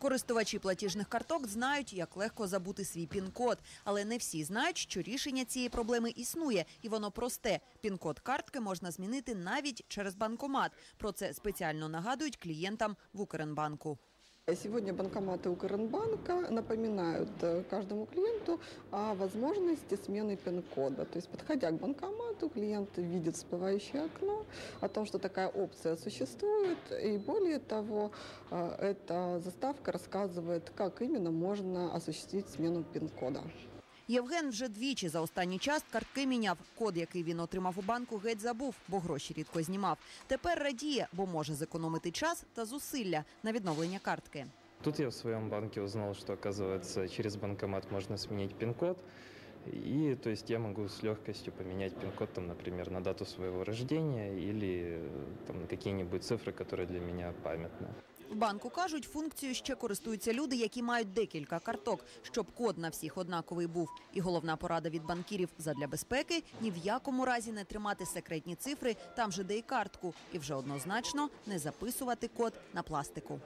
Користувачі платіжних карток знають, як легко забути свій пін-код, але не всі знають, що рішення цієї проблеми існує, і воно просте. Пін-код картки можна змінити навіть через банкомат. Про це спеціально нагадують клієнтам в Укренбанку. Сегодня банкоматы Укрбанка напоминают э, каждому клиенту о возможности смены пин-кода. То есть, подходя к банкомату, клиент видит всплывающее окно о том, что такая опция существует. И более того, э, эта заставка рассказывает, как именно можно осуществить смену пин-кода. Євген вже двічі за останній час картки міняв. Код, який він отримав у банку, геть забув, бо гроші рідко знімав. Тепер радіє, бо може зекономити час та зусилля на відновлення картки. Тут я в своєму банку узнал, що оказывается, через банкомат можна змінити пин-код. И, то есть, я могу с легкостью поменять пин-код, там, например, на дату своего рождения или э, там, на какие-нибудь цифры, которые для меня памятны. В банку кажуть, функцією ще користуються люди, які мають декілька карток, щоб код на всіх однаковий був. І головна порада від банкірів задля безпеки ні в якому разі не тримати секретні цифри там же, де і картку, і вже однозначно не записувати код на пластику.